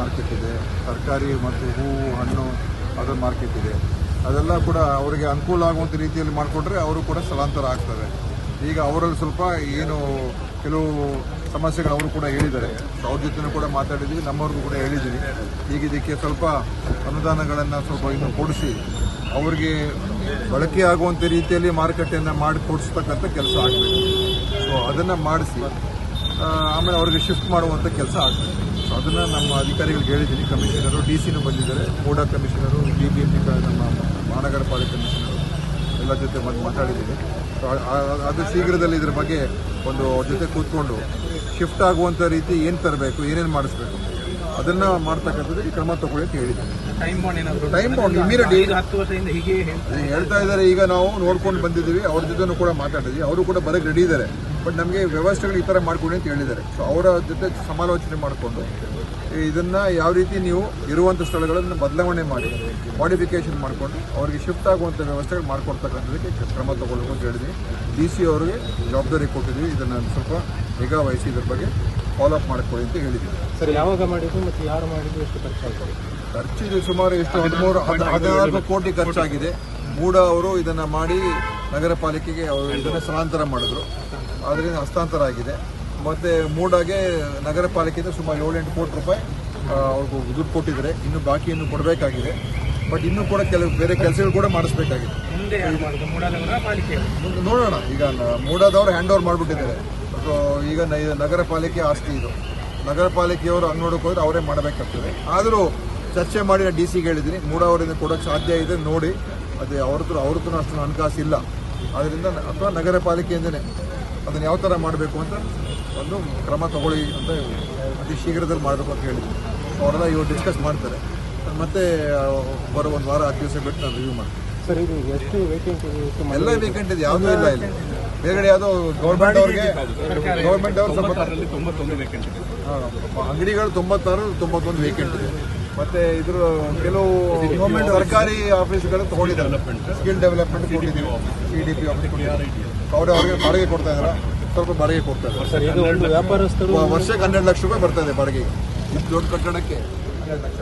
Market ಇದೆ, ತರಕಾರಿ ಮತ್ತು ಹೂವು, ಹಣ್ಣು ಅದರ ಮಾರ್ಕೆಟ್ ಇದೆ. ಅದೆಲ್ಲ ಕೂಡ ಅವರಿಗೆ ಅನುಕೂಲ ಆಗುವಂಥ ರೀತಿಯಲ್ಲಿ ಮಾಡಿಕೊಂಡ್ರೆ ಅವರು ಕೂಡ ಸ್ಥಳಾಂತರ ಆಗ್ತವೆ ಈಗ ಅವರಲ್ಲಿ ಸ್ವಲ್ಪ ಏನು ಕೆಲವು ಸಮಸ್ಯೆಗಳು ಅವರು ಕೂಡ ಹೇಳಿದ್ದಾರೆ. ಅವ್ರ ಜೊತೆನೂ ಕೂಡ ಮಾತಾಡಿದ್ದೀವಿ ನಮ್ಮವ್ರಿಗೂ ಕೂಡ ಹೇಳಿದ್ದೀವಿ ಈಗ ಇದಕ್ಕೆ ಸ್ವಲ್ಪ ಅನುದಾನಗಳನ್ನು ಸ್ವಲ್ಪ ಇನ್ನು ಕೊಡಿಸಿ, ಅವರಿಗೆ ಬಳಕೆ ಆಗುವಂಥ ರೀತಿಯಲ್ಲಿ ಮಾರುಕಟ್ಟೆಯನ್ನು ಮಾಡಿ ಕೊಡಿಸ್ತಕ್ಕಂಥ ಕೆಲಸ ಆಗಬೇಕು. ಸೊ ಅದನ್ನು ಮಾಡಿಸಿ ಆಮೇಲೆ ಅವ್ರಿಗೆ ಶಿಫ್ಟ್ ಮಾಡುವಂಥ ಕೆಲಸ ಆಗ್ತದೆ. ಸೊ ಅದನ್ನು ನಮ್ಮ ಅಧಿಕಾರಿಗಳಿಗೆ ಹೇಳಿದ್ದೀನಿ. ಕಮಿಷನರು ಡಿ ಸಿನೂ ಬಂದಿದ್ದಾರೆ. MUDA commissioner D B M P ನಮ್ಮ ಮಹಾನಗರ ಪಾಲಿಕೆ ಕಮಿಷನರು ಎಲ್ಲ ಜೊತೆ ಬಂದು ಮಾತಾಡಿದ್ದೀನಿ ಸೊ ಅದು ಶೀಘ್ರದಲ್ಲಿ ಇದ್ರ ಬಗ್ಗೆ ಒಂದು ಅವ್ರ ಜೊತೆ ಕೂತ್ಕೊಂಡು ಶಿಫ್ಟ್ ಆಗುವಂಥ ರೀತಿ ಏನು ತರಬೇಕು ಏನೇನು ಮಾಡಿಸ್ಬೇಕು ಅದನ್ನು ಮಾಡ್ತಕ್ಕಂಥದ್ದಕ್ಕೆ ಕ್ರಮ ತಗೊಳ್ಳಿ ಅಂತ ಹೇಳಿದ್ದೀನಿ. ಟೈಮ್ ಬೌಂಡ್ ಇಮಿಡಿಯೇಟ್ ಹೇಳ್ತಾ ಇದ್ದಾರೆ. ಈಗ ನಾವು ನೋಡ್ಕೊಂಡು ಬಂದಿದ್ದೀವಿ. ಅವ್ರ ಜೊತೆನೂ ಕೂಡ ಮಾತಾಡಿದ್ವಿ. ಅವರು ಕೂಡ ಬರಕ್ಕೆ ರೆಡಿ ಇದ್ದಾರೆ. ಬಟ್ ನಮಗೆ ವ್ಯವಸ್ಥೆಗಳು ಈ ಥರ ಮಾಡಿಕೊಡಿ ಅಂತ ಹೇಳಿದ್ದಾರೆ. ಸೊ ಅವರ ಜೊತೆ ಸಮಾಲೋಚನೆ ಮಾಡಿಕೊಂಡು ಇದನ್ನು ಯಾವ ರೀತಿ ನೀವು ಇರುವಂಥ ಸ್ಥಳಗಳನ್ನು ಬದಲಾವಣೆ ಮಾಡಿ ಮಾಡಿಫಿಕೇಶನ್ ಮಾಡಿಕೊಂಡು ಅವರಿಗೆ ಶಿಫ್ಟ್ ಆಗುವಂಥ ವ್ಯವಸ್ಥೆಗಳು ಮಾಡಿಕೊಡ್ತಕ್ಕಂಥದಕ್ಕೆ ಕ್ರಮ ತಗೊಳ್ಬೇಕು ಅಂತ ಹೇಳಿದ್ವಿ ಡಿ ಸಿ ಅವರಿಗೆ ಜವಾಬ್ದಾರಿ ಕೊಟ್ಟಿದ್ವಿ. ಇದನ್ನು ಸ್ವಲ್ಪ ನಿಗಾ ವಹಿಸಿ ಇದ್ರ ಬಗ್ಗೆ ಫಾಲೋ ಅಪ್ ಮಾಡ್ಕೊಳ್ಳಿ ಅಂತ ಹೇಳಿದ್ವಿ ಸರ್ ಯಾವಾಗ ಮಾಡಿದ್ದು ಮತ್ತು ಯಾರು ಮಾಡಿದ್ದು ಎಷ್ಟು ಖರ್ಚಾಗ್ತದೆ ಖರ್ಚಿದೆ ಸುಮಾರು ಎಷ್ಟು? ಹದಿಮೂರು ಹದ್- ಹದಿನಾಲ್ಕು ಕೋಟಿ ಖರ್ಚಾಗಿದೆ. ಮೂಡ ಅವರು ಇದನ್ನು ಮಾಡಿ ನಗರ ಪಾಲಿಕೆಗೆ ಅವರು ಇದನ್ನು ಸ್ಥಳಾಂತರ ಮಾಡಿದ್ರು. ಅದರಿಂದ ಹಸ್ತಾಂತರ ಆಗಿದೆ. ಮತ್ತು ಮೂಡಾಗೆ ನಗರ ಪಾಲಿಕೆಯಿಂದ ಸುಮಾರು ಏಳೆಂಟು ಕೋಟಿ ರೂಪಾಯಿ ಅವ್ರಿಗೂ ದುಡ್ಡು ಕೊಟ್ಟಿದ್ದಾರೆ. ಇನ್ನು ಬಾಕಿ ಇನ್ನೂ ಕೊಡಬೇಕಾಗಿದೆ. ಬಟ್ ಇನ್ನೂ ಕೂಡ ಕೆಲವು ಬೇರೆ ಕೆಲಸಗಳು ಕೂಡ ಮಾಡಿಸ್ಬೇಕಾಗಿದೆ. ನೋಡೋಣ. ಈಗ ಮೂಡಾದವರು ಹ್ಯಾಂಡ್ ಓವರ್ ಮಾಡಿಬಿಟ್ಟಿದ್ದಾರೆ. ಸೊ ಈಗ ನಗರ ಪಾಲಿಕೆ ಆಸ್ತಿ ಇದು. ನಗರ ಪಾಲಿಕೆಯವರು ಹಂಗೆ ನೋಡೋಕೆ ಹೋದ್ರೆ ಅವರೇ ಮಾಡಬೇಕಾಗ್ತದೆ. ಆದರೂ ಚರ್ಚೆ ಮಾಡಿ ನಾನು ಡಿ ಸಿಗೆ ಹೇಳಿದ್ದೀನಿ. ಮೂಡಾವರಿಂದ ಕೊಡೋಕ್ಕೆ ಸಾಧ್ಯ ಇದೆ. ನೋಡಿ. ಅದೇ ಅವ್ರ ಹತ್ರ ಅವ್ರ ಹತ್ರ ಅಷ್ಟು ಹಣಕಾಸು ಇಲ್ಲ ಅದರಿಂದ ಅಥವಾ ನಗರ ಪಾಲಿಕೆಯಿಂದನೇ ಅದನ್ನು ಯಾವ ಥರ ಮಾಡಬೇಕು ಅಂತ ಒಂದು ಕ್ರಮ ತಗೊಳ್ಳಿ ಅಂತ ಅತಿ ಶೀಘ್ರದಲ್ಲಿ ಮಾಡಬೇಕು ಅಂತ ಹೇಳಿದ್ವಿ. ಅವರೆಲ್ಲ ಇವರು ಡಿಸ್ಕಸ್ ಮಾಡ್ತಾರೆ. ಮತ್ತೆ ಬರೋ ಒಂದು ವಾರ ಹತ್ತು ದಿವಸ ಬಿಟ್ಟು ನಾನು ರಿವ್ಯೂ ಮಾಡ್ತೀನಿ. ಸರ್ ಇದು ಎಷ್ಟು ವೇಕೆಂಟ್ ಎಲ್ಲ ವೇಕೆಂಟ್ ಇದೆ? ಯಾವುದೂ ಇಲ್ಲ ಇಲ್ಲಿ. ಬೇರೆ ಯಾವುದೋ ಗೌರ್ಮೆಂಟ್ ಅವ್ರಿಗೆ ಗೌರ್ಮೆಂಟ್ ಅವ್ರು ಅಂಗಡಿಗಳು ತೊಂಬತ್ತಾರು ತೊಂಬತ್ತೊಂದು ವೇಕೆಂಟ್ ಇದೆ. ಮತ್ತೆ ಇದ್ರ ಕೆಲವು ಗೌರ್ಮೆಂಟ್ ಸರ್ಕಾರಿ ಆಫೀಸ್ಗಳು ತಗೊಂಡಿದ್ದಾರೆ. ಸ್ಕಿಲ್ ಡೆವಲಪ್ಮೆಂಟ್ ಕೊಟ್ಟಿದ್ದೀವಿ. ಸಿ ಡಿ ಪಿ ಆಫೀಸ್ ಅವ್ರು ಅವ್ರಿಗೆ ಬಾಡಿಗೆ ಕೊಡ್ತಾ ಇದ್ದಾರೆ ಸ್ವಲ್ಪ ಬಾಡಿಗೆ ಕೊಡ್ತಾ ಇದ್ದಾರೆ ವ್ಯಾಪಾರಸ್ಥರು ವರ್ಷಕ್ಕೆ ಹನ್ನೆರಡು ಲಕ್ಷ ರೂಪಾಯಿ ಬರ್ತಾ ಇದೆ ಬಾಡಿಗೆ ಇಷ್ಟು ದೊಡ್ಡ ಕಟ್ಟಡಕ್ಕೆ. ಹನ್ನೆರಡು ಲಕ್ಷ